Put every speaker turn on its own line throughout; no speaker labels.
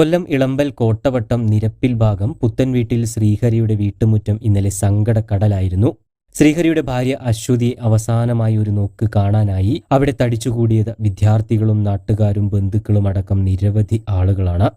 കൊല്ലം ഇളമ്പൽ കോട്ടവട്ടം നിരപ്പിൽ ഭാഗം പുത്തൻവീട്ടിൽ ശ്രീഹരിയുടെ വീട്ടുമുറ്റം ഇന്നലെ സങ്കടക്കടലായിരുന്നു. ശ്രീഹരിയുടെ ഭാര്യ അശ്വതിയെ അവസാനമായി ഒരു നോക്ക് കാണാനായി. അവിടെ തടിച്ചുകൂടിയത് വിദ്യാർത്ഥികളും നാട്ടുകാരും ബന്ധുക്കളും അടക്കം നിരവധി ആളുകളാണ്.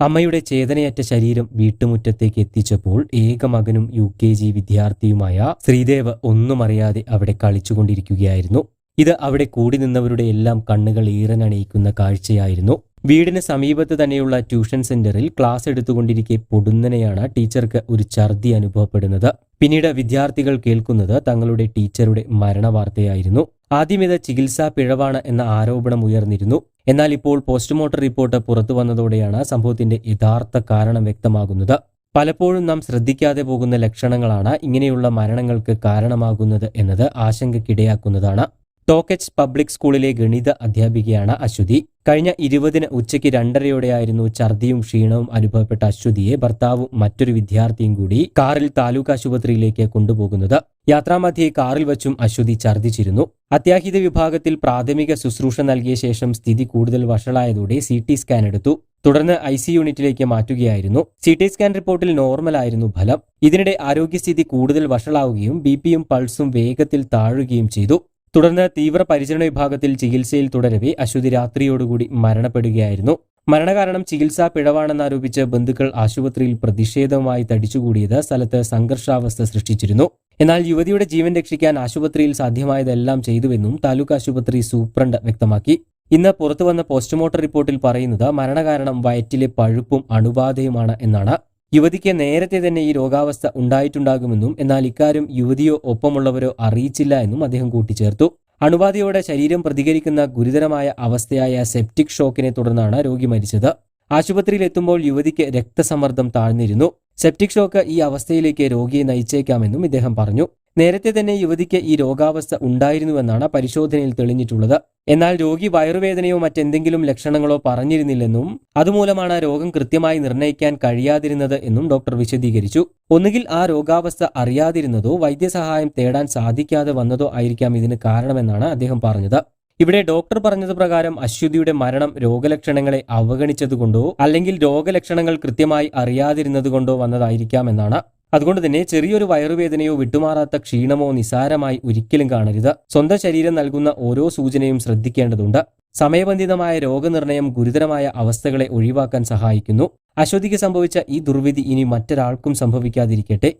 അമ്മയുടെ ചേതനയറ്റ ശരീരം വീട്ടുമുറ്റത്തേക്ക് എത്തിച്ചപ്പോൾ ഏക മകനും യു കെ ജി വിദ്യാർത്ഥിയുമായ ശ്രീദേവ് ഒന്നും അറിയാതെ അവിടെ കളിച്ചുകൊണ്ടിരിക്കുകയായിരുന്നു. ഇത് അവിടെ കൂടി നിന്നവരുടെ എല്ലാം കണ്ണുകൾ ഈറനണിയിക്കുന്ന കാഴ്ചയായിരുന്നു. വീടിന് സമീപത്ത് തന്നെയുള്ള ട്യൂഷൻ സെന്ററിൽ ക്ലാസ് എടുത്തുകൊണ്ടിരിക്കെ പൊടുന്നനെയാണ് ടീച്ചർക്ക് ഒരു ഛർദി അനുഭവപ്പെടുന്നത്. പിന്നീട് വിദ്യാർത്ഥികൾ കേൾക്കുന്നത് തങ്ങളുടെ ടീച്ചറുടെ മരണവാർത്തയായിരുന്നു. വാർത്തയായിരുന്നു ഇത് ചികിത്സാ പിഴവാണ് എന്ന ആരോപണം ഉയർന്നിരുന്നു. എന്നാൽ ഇപ്പോൾ പോസ്റ്റ്മോർട്ടം റിപ്പോർട്ട് പുറത്തു വന്നതോടെയാണ് സംഭവത്തിന്റെ യഥാർത്ഥ കാരണം വ്യക്തമാകുന്നത്. പലപ്പോഴും നാം ശ്രദ്ധിക്കാതെ പോകുന്ന ലക്ഷണങ്ങളാണ് ഇങ്ങനെയുള്ള മരണങ്ങൾക്ക് കാരണമാകുന്നത് എന്നത് ആശങ്കയ്ക്കിടയാക്കുന്നതാണ് ടോക്കച്ച് പബ്ലിക് സ്കൂളിലെ ഗണിത അധ്യാപികയാണ് അശ്വതി. കഴിഞ്ഞ ഇരുപതിന് ഉച്ചയ്ക്ക് രണ്ടരയോടെയായിരുന്നു ഛർദിയും ക്ഷീണവും അനുഭവപ്പെട്ട അശ്വതിയെ ഭർത്താവും മറ്റൊരു വിദ്യാർത്ഥിയും കൂടി കാറിൽ താലൂക്ക് ആശുപത്രിയിലേക്ക് കൊണ്ടുപോകുന്നത്. യാത്രാമധ്യേ കാറിൽ വച്ചും അശ്വതി ഛർദിച്ചിരുന്നു. അത്യാഹിത വിഭാഗത്തിൽ പ്രാഥമിക ശുശ്രൂഷ നൽകിയ ശേഷം സ്ഥിതി കൂടുതൽ വഷളായതോടെ സി ടി സ്കാൻ എടുത്തു. തുടർന്ന് ഐ സി യൂണിറ്റിലേക്ക് മാറ്റുകയായിരുന്നു. സി ടി സ്കാൻ റിപ്പോർട്ടിൽ നോർമൽ ആയിരുന്നു ഫലം. ഇതിനിടെ ആരോഗ്യസ്ഥിതി കൂടുതൽ വഷളാവുകയും ബി പിയും പൾസും വേഗത്തിൽ താഴുകയും ചെയ്തു. തുടർന്ന് തീവ്രപരിചരണ വിഭാഗത്തിൽ ചികിത്സയിൽ തുടരവെ അശ്വതി രാത്രിയോടുകൂടി മരണപ്പെടുകയായിരുന്നു. മരണകാരണം ചികിത്സാ പിഴവാണെന്ന് പിഴവാണെന്നാരോപിച്ച് ബന്ധുക്കൾ ആശുപത്രിയിൽ പ്രതിഷേധവുമായി തടിച്ചുകൂടിയത് സ്ഥലത്ത് സംഘർഷാവസ്ഥ സൃഷ്ടിച്ചിരുന്നു. എന്നാൽ യുവതിയുടെ ജീവൻ രക്ഷിക്കാൻ ആശുപത്രിയിൽ സാധ്യമായതെല്ലാം ചെയ്തുവെന്നും താലൂക്ക് ആശുപത്രി സൂപ്രണ്ട് വ്യക്തമാക്കി. ഇന്ന് പുറത്തുവന്ന പോസ്റ്റ്മോർട്ടം റിപ്പോർട്ടിൽ പറയുന്നത് മരണകാരണം വയറ്റിലെ പഴുപ്പും അണുബാധയുമാണ് എന്നാണ്. യുവതിക്ക് നേരത്തെ തന്നെ ഈ രോഗാവസ്ഥ ഉണ്ടായിട്ടുണ്ടാകുമെന്നും എന്നാൽ ഇക്കാര്യം യുവതിയോ ഒപ്പമുള്ളവരോ അറിയിച്ചില്ല എന്നും അദ്ദേഹം കൂട്ടിച്ചേർത്തു. അണുബാധയോടെ ശരീരം പ്രതികരിക്കുന്ന ഗുരുതരമായ അവസ്ഥയായ സെപ്റ്റിക് ഷോക്കിനെ തുടർന്നാണ് രോഗി മരിച്ചത്. ആശുപത്രിയിൽ എത്തുമ്പോൾ യുവതിക്ക് രക്തസമ്മർദ്ദം താഴ്ന്നിരുന്നു. സെപ്റ്റിക് ഷോക്ക് ഈ അവസ്ഥയിലേക്ക് രോഗിയെ നയിച്ചേക്കാമെന്നും ഇദ്ദേഹം പറഞ്ഞു. നേരത്തെ തന്നെ യുവതിക്ക് ഈ രോഗാവസ്ഥ ഉണ്ടായിരുന്നുവെന്നാണ് പരിശോധനയിൽ തെളിഞ്ഞിട്ടുള്ളത്. എന്നാൽ രോഗി വയറുവേദനയോ മറ്റെന്തെങ്കിലും ലക്ഷണങ്ങളോ പറഞ്ഞിരുന്നില്ലെന്നും അതുമൂലമാണ് രോഗം കൃത്യമായി നിർണയിക്കാൻ കഴിയാതിരുന്നത് എന്നും ഡോക്ടർ വിശദീകരിച്ചു. ഒന്നുകിൽ ആ രോഗാവസ്ഥ അറിയാതിരുന്നതോ വൈദ്യസഹായം തേടാൻ സാധിക്കാതെ വന്നതോ ആയിരിക്കാം ഇതിന് കാരണമെന്നാണ് അദ്ദേഹം പറഞ്ഞത്. ഇവിടെ ഡോക്ടർ പറഞ്ഞത് പ്രകാരം അശ്വതിയുടെ മരണം രോഗലക്ഷണങ്ങളെ അവഗണിച്ചതുകൊണ്ടോ അല്ലെങ്കിൽ രോഗലക്ഷണങ്ങൾ കൃത്യമായി അറിയാതിരുന്നതുകൊണ്ടോ വന്നതായിരിക്കാമെന്നാണ് അതുകൊണ്ട് തന്നെ ചെറിയൊരു വയറുവേദനയോ വിട്ടുമാറാത്ത ക്ഷീണമോ നിസാരമായി ഒരിക്കലും കാണരുത്. സ്വന്തം ശരീരം നൽകുന്ന ഓരോ സൂചനയും ശ്രദ്ധിക്കേണ്ടതുണ്ട്. സമയബന്ധിതമായ രോഗനിർണയം ഗുരുതരമായ അവസ്ഥകളെ ഒഴിവാക്കാൻ സഹായിക്കുന്നു. അശ്വതിക്ക് സംഭവിച്ച ഈ ദുർവിധി ഇനി മറ്റൊരാൾക്കും സംഭവിക്കാതിരിക്കട്ടെ.